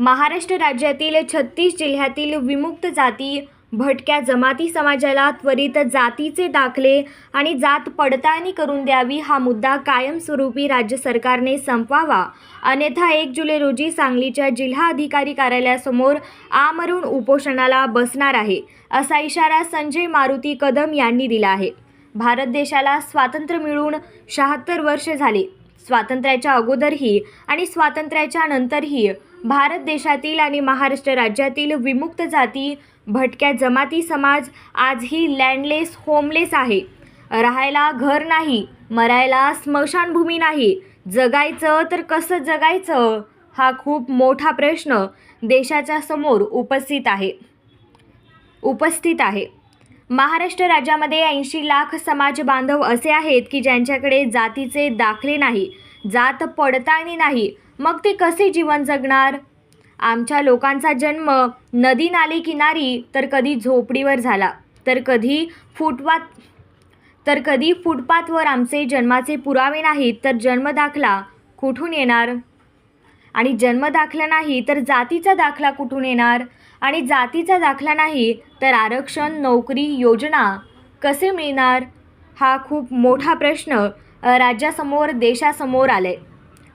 महाराष्ट्र राज्यातील छत्तीस जिल्ह्यातील विमुक्त जाती भटक्या जमाती समाजाला त्वरित जातीचे दाखले आणि जात पडताळणी करून द्यावी हा मुद्दा कायमस्वरूपी राज्य सरकारने संपवावा. अन्यथा एक जुलै रोजी सांगलीच्या जिल्हा अधिकारी कार्यालयासमोर आमरून उपोषणाला बसणार आहे असा इशारा संजय मारुती कदम यांनी दिला आहे. भारत देशाला स्वातंत्र्य मिळून शहात्तर वर्ष झाली. स्वातंत्र्याच्या अगोदरही आणि स्वातंत्र्याच्या नंतरही भारत देशातील आणि महाराष्ट्र राज्यातील विमुक्त जाती भटक्या जमाती समाज आजही लँडलेस होमलेस आहे. राहायला घर नाही मरायला स्मशानभूमी नाही. जगायचं तर कसं जगायचं? हा खूप मोठा प्रश्न देशाच्या समोर उपस्थित आहे. उपस्थित आहे. महाराष्ट्र राज्यामध्ये ऐंशी लाख समाज बांधव असे आहेत की ज्यांच्याकडे जातीचे दाखले नाही जात पडताळणी नाही. मग ते कसे जीवन जगणार? आमच्या लोकांचा जन्म नदी नाले किनारी तर कधी झोपडीवर झाला तर कधी फुटपाथ तर कधी फुटपाथवर आमचे जन्माचे पुरावे नाहीत तर जन्मदाखला कुठून येणार? आणि जन्मदाखला नाही तर जातीचा दाखला कुठून येणार? आणि जातीचा दाखला नाही तर आरक्षण नोकरी योजना कसे मिळणार? हा खूप मोठा प्रश्न राज्यासमोर देशासमोर आले.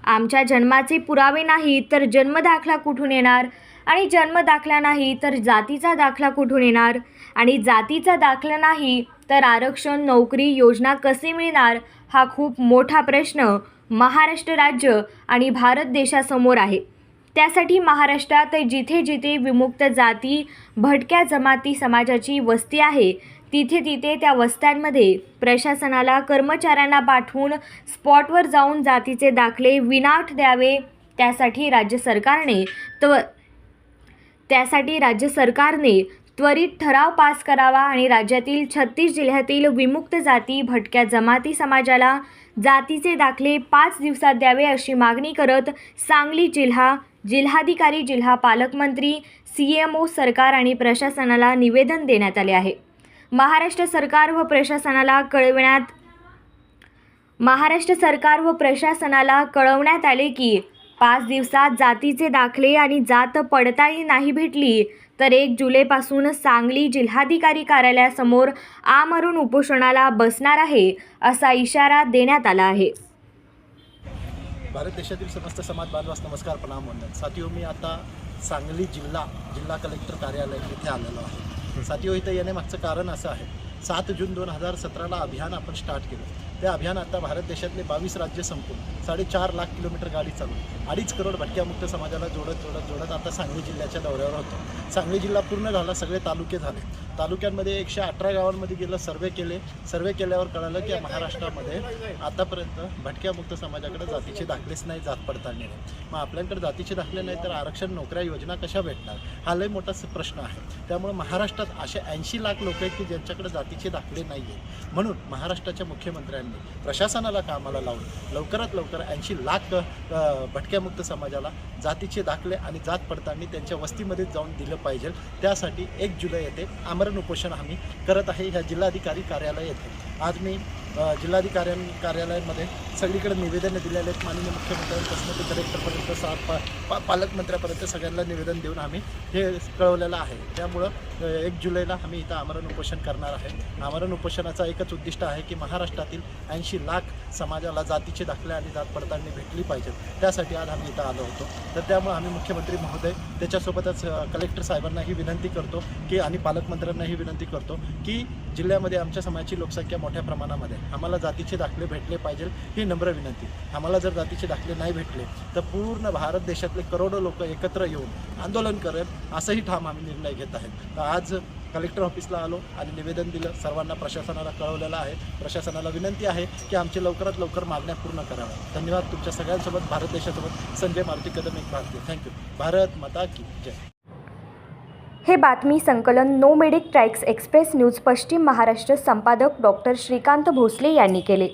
आमच्या जन्माचे पुरावे नाही तर जन्मदाखला कुठून येणार? आणि जन्म दाखला नाही तर जातीचा दाखला कुठून येणार? आणि जातीचा दाखला नाही तर आरक्षण नोकरी योजना कसे मिळणार? हा खूप मोठा प्रश्न महाराष्ट्र राज्य आणि भारत देशासमोर आहे. त्यासाठी महाराष्ट्रात जिथे जिथे विमुक्त जाती भटक्या जमाती समाजाची वस्ती आहे तिथे तिथे त्या वस्त्यांमध्ये प्रशासनाला कर्मचाऱ्यांना पाठवून स्पॉटवर जाऊन जातीचे दाखले विनाट द्यावे त्यासाठी राज्य सरकारने त्व त्यासाठी राज्य सरकारने त्वरित ठराव पास करावा आणि राज्यातील छत्तीस जिल्ह्यातील विमुक्त जाती भटक्या जमाती समाजाला जातीचे दाखले पाच दिवसात द्यावे अशी मागणी करत सांगली जिल्हा जिल्हाधिकारी जिल्हा पालकमंत्री सी एम ओ सरकार आणि प्रशासनाला निवेदन देण्यात आले आहे. महाराष्ट्र सरकार व प्रशासनाला कळविण्यात महाराष्ट्र सरकार व प्रशासनाला कळवण्यात आले की पाच दिवसात जातीचे दाखले आणि जात पडताळी नाही भेटली तर एक जुलैपासून सांगली जिल्हाधिकारी कार्यालयासमोर आमरून उपोषणाला बसणार आहे असा इशारा देण्यात आला आहे. भारत देशातील समस्त समाज बांधवास नमस्कार प्रणाम म्हणतात साथियो मी आता सांगली जिल्हा जिल्हा कलेक्टर कार्यालय इथे आलेलो आहे. साथियो इथे येण्यामागचं कारण असं आहे. सात जून दोन हजार सतराला अभियान आपण स्टार्ट केलं. ते अभियान आता भारत देशातले बावीस राज्य संपून साडेचार लाख किलोमीटर गाडी चालून अडीच करोड भटक्यामुक्त समाजाला जोडत जोडत जोडत आता सांगली जिल्ह्याच्या दौऱ्यावर होतो. सांगली जिल्हा पूर्ण झाला सगळे तालुके झाले. तालुक्यांमध्ये एकशे अठरा गावांमध्ये गेलं सर्वे केले. सर्वे केल्यावर कळालं की महाराष्ट्रामध्ये आतापर्यंत भटक्यामुक्त समाजाकडे जातीचे दाखलेच नाही जात पडताळणी नाही. मग आपल्याकडे जातीचे दाखले नाही तर आरक्षण नोकऱ्या योजना कशा भेटणार? हा लय मोठा प्रश्न आहे. त्यामुळे महाराष्ट्रात असे ऐंशी लाख लोक आहेत की ज्यांच्याकडे जातीचे दाखले नाही आहेत म्हणून महाराष्ट्राच्या मुख्यमंत्र्यांनी प्रशासनाला कामाला लावून लवकरात लवकर ऐंशी लाख भटक्यामुक्त समाजाला जातीचे दाखले आणि जात पडताळणी त्यांच्या वस्तीमध्ये जाऊन दिलं पाहिजे. त्यासाठी एक जुलै येथे आमरण उपोषण आम्ही करत आहे. ह्या जिल्हाधिकारी कार्यालय येथे आज मी जिल्हाधिकाऱ्यां कार्यालयामध्ये सगळीकडे निवेदनं दिलेले आहेत. माननीय मुख्यमंत्र्यांपासून ते कलेक्टरपर्यंत सा पा पा पालकमंत्र्यापर्यंत सगळ्यांना निवेदन देऊन आम्ही हे कळवलेलं आहे. त्यामुळं एक जुलैला आम्ही इथं आमरण उपोषण करणार आहे. आमरण उपोषणाचा एकच उद्दिष्ट आहे की महाराष्ट्रातील ऐंशी लाख समाजाला जातीचे दाखले आणि जात पडताळणी भेटली पाहिजे. त्यासाठी आज आम्ही इथं आलो होतो. तर त्यामुळे आम्ही मुख्यमंत्री महोदय त्याच्यासोबतच कलेक्टर साहेबांनाही विनंती करतो की आणि पालकमंत्र्यांनाही विनंती करतो की जिल्ह्यामध्ये आमच्या समाजाची लोकसंख्या मोठ्या प्रमाणामध्ये आम्हाला जातीचे दाखले भेटले पाहिजे ही नम्र विनंती. आम्हाला जर जातीचे दाखले नाही भेटले तर पूर्ण भारत देशातले करोडो लोक एकत्र येऊन आंदोलन करेल असंही ठाम आम्ही निर्णय घेत आहेत. तर आज कलेक्टर ऑफिसला आलो आणि निवेदन दिलं. सर्वांना प्रशासनाला कळवलेलं आहे. प्रशासनाला विनंती आहे की आमची लवकरात लवकर मागण्या पूर्ण कराव्या धन्यवाद तुमच्या सगळ्यांसोबत भारत देशासोबत. संजय मारुती कदम एक भारतीय. थँक्यू भारत माता की जय. हे बातमी संकलन नो मेडिक ट्रॅक्स एक्सप्रेस न्यूज पश्चिम महाराष्ट्र संपादक डॉक्टर श्रीकांत भोसले यांनी केले.